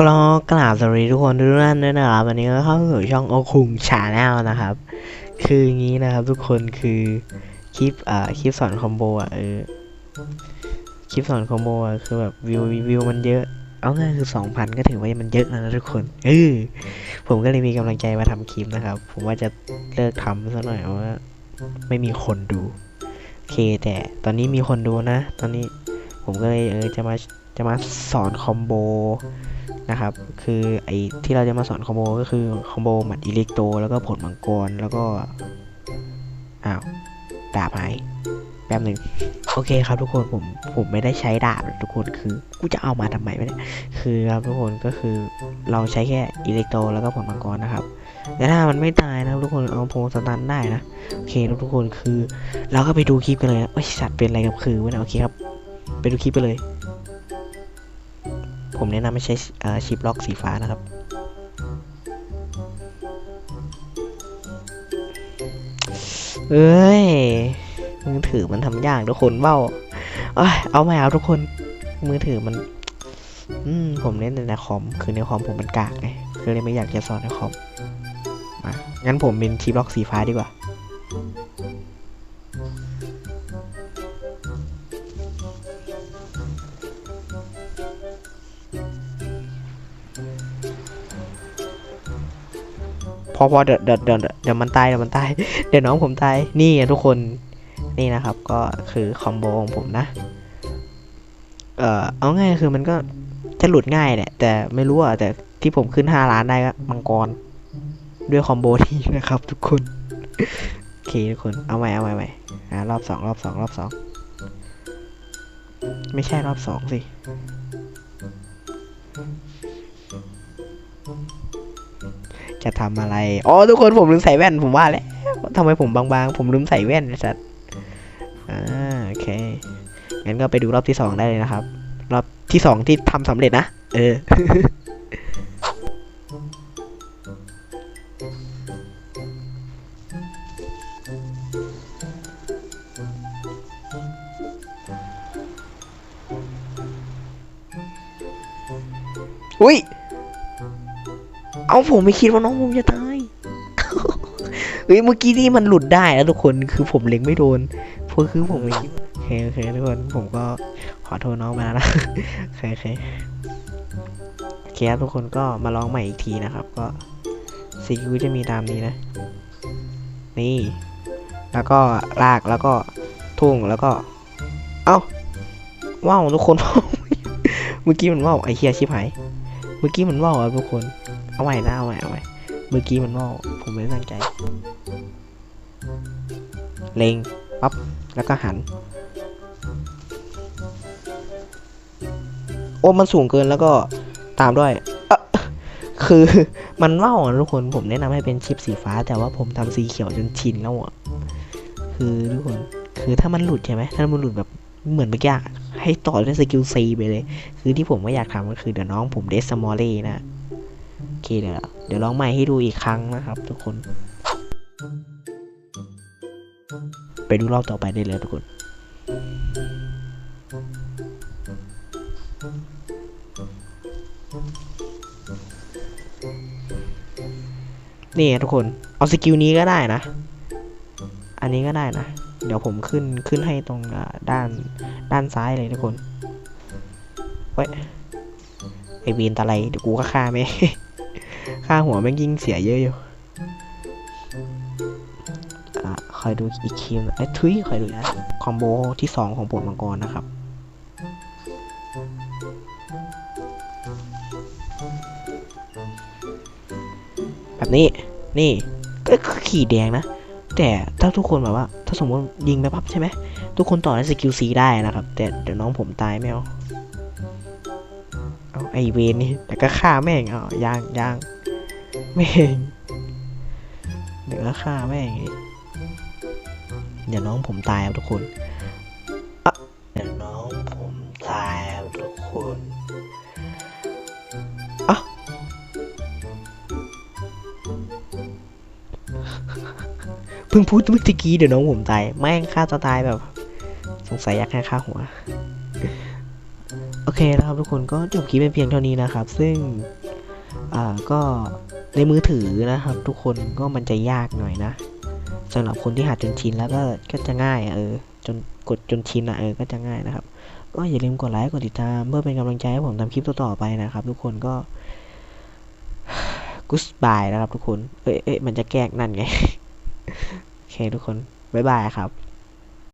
กลอกราบสวัสดีทุกคนทุกท่านด้วยนะครับวันนี้ก็เข้าสู่ช่องโอคุงชาแนลนะครับ คืออย่างนี้นะครับทุกคนคือคลิปอ่าคลิปสอนคอมโบอะเออคลิปสอนคอมโบอะคือแบบวิววิวมันเยอะเอาง่ายคือสองพันก็ถือว่ามันเยอะแล้วนะทุกคนเออผมก็เลยมีกำลังใจมาทำคลิปนะครับ ผมว่าจะเลิกทำซะหน่อยเพราะว่าไม่มีคนดูโอเคแต่ตอนนี้มีคนดูนะ ตอนนี้ผมก็เลยเออจะมา จะมาสอนคอมโบนะครับ คือไอ้ที่เราจะมาสอนคอมโบก็คือคอมโบหมัดอิเล็กโตแล้วก็ผลมังกรแล้วก็อ้าวดาบหายแป๊บหนึ่งโอเคครับทุกคนผมผมไม่ได้ใช้ดาบนะทุกคนคือกูจะเอามาทำไมไม่ได้คือครับทุกคนก็คือเราใช้แค่อิเล็กโตแล้วก็ผลมังกรนะครับแต่ถ้ามันไม่ตายนะทุกคนเอาโพสตันได้นะโอเคทุกคนคือ เราก็ไปดูคลิปกันเลยนะโอ้ยสัตว์เป็นอะไรกับคือวะนี่ยโอเคครับไปดูคลิปไปเลย ผมแนะนำไม่ใช่ชิปล็อกสีฟ้านะครับ เอ้ย มือถือมันทำยากทุกคนเบ้า เอาไม่เอาทุกคน มือถือมัน อืม ผมเล่นแต่ในคอม คือในคอมผมมันกากไงก็เลยไม่อยากจะสอนในคอม มา งั้นผมเป็นชิปล็อกสีฟ้าดีกว่า พอพอเดี๋ยวเดี๋ยวเดี๋ยวเดี๋ยวมันตายเดี๋ยวมันตายเดี๋ยวน้องผมตายนี่อะทุกคนนี่นะครับ ก็คือคอมโบของผมนะ เอ่อเอาง่ายคือมันก็จะหลุดง่ายแหละแต่ไม่รู้อะแต่ที่ผมขึ้นห้าล้านได้ก็มังกร ด้วยคอมโบนี้นะครับ ทุกคนโอเคทุกคนเอาใหม่เอาใหม่ใหม่อ่ารอบสองรอบสองรอบสองไม่ใช่รอบสองสิ จะทำอะไร อ๋อทุกคนผมลืมใส่แว่นผมว่าแล้วทำไมผมบางๆ ผมลืมใส่แว่นไอ้สัตว์อ่าโอเค งั้นก็ไปดูรอบที่สองได้เลยนะครับ รอบที่สองที่ทำสำเร็จนะ เอออุ้ย เอาผมไม่คิดว่าน้องผมจะตาย เฮ้ยเมื่อกี้นี่มันหลุดได้แล้วทุกคนคือผมเล็งไม่โดนเพราะคือผมไม่คิดโอเคโอเคทุกคนผมก็ขอโทษน้องมาแล้วนะโอเคโอเคโอเคทุกคนก็มาลองใหม่อีกทีนะครับ ก็ซีคิวจะมีตามนี้นะ นี่ แล้วก็ลากแล้วก็ทุ่งแล้วก็ เอ้าว้าวทุกคน เมื่อกี้มันว้าวไอเฮียชิบหายเมื่อกี้มันว่าวอะทุกคน เอาใหม่นะเอาใหม่เอาใหม่เมื่อกี้มันว่าผมไม่ได้ตั้งใจ เล็งปั๊บ แล้วก็หัน โอ้ มันสูงเกินแล้วก็ตามด้วยเอ๊ะคือมันว่าวทุกคนผมแนะนำให้เป็นชิปสีฟ้า แต่ว่าผมทำสีเขียวจนชินแล้วอะคือทุกคนคือถ้ามันหลุดใช่ไหมถ้ามันหลุดแบบเหมือนเมื่อกี้อะให้ต่อด้วยสกิลซีไปเลย คือที่ผมไม่อยากทำก็คือเดี๋ยวน้องผมเดสมอลเล่นะ เคเดี๋ยวเดี๋ยวลองใหม่ให้ดูอีกครั้งนะครับ ทุกคน ไปดูรอบต่อไปได้เลยทุกคนนี่ทุกคน เอาสกิลนี้ก็ได้นะ อันนี้ก็ได้นะ เดี๋ยวผมขึ้นขึ้นให้ตรงด้านด้านซ้ายเลยทุกคน เว้ย ไอวีนตะไลเดี๋ยวกูก็ฆ่าไม่ ฆ่าหัวแม่งยิงเสียเยอะอยู่อะคอยดูอีกคิวไอ้ยทุยคอยดูนะคอมโบที่สองของปวดมังกรนะครับแบบนี้นี่ก็ขีดแดงนะ แต่ถ้าทุกคนแบบว่า ถ้าสมมติยิงไปปั๊บใช่ไหมทุกคนต่อในสกิลซีได้นะครับ แต่เดี๋ยวน้องผมตายไม่เอาเอาไอเวนนี่แต่ก็ฆ่าแม่งเอาย่างย่าง แม่งเดี๋ยวก็ฆ่าแม่งอีกเดี๋ยวน้องผมตายครับทุกคนเดี๋ยวน้องผมตายครับทุกคนอะเพิ่งพูดเมื่อกี้เดี๋ยวน้องผมตายแม่งฆ่าตัวตายแบบ สงสัยอยากให้ฆ่าหัวโอเคนะครับทุกคนก็จบคลิปเป็นเพียงเท่านี้นะครับ ซึ่ง อ่าก็ ในมือถือนะครับ ทุกคนก็มันจะยากหน่อยนะสำหรับคนที่หัดจนชินแล้วก็ก็จะง่ายเออจนกดจนชินอะเออก็จะง่ายนะครับ ก็อย่าลืมกดไลค์กดติดตามเพื่อเป็นกำลังใจให้ผมทำคลิปต่อๆไปนะครับ ทุกคนก็กุสบายนะครับ ทุกคนเอ้ยเอ้ยมันจะแกล้งนั่นไงโอเคทุกคนบ๊ายบายครับ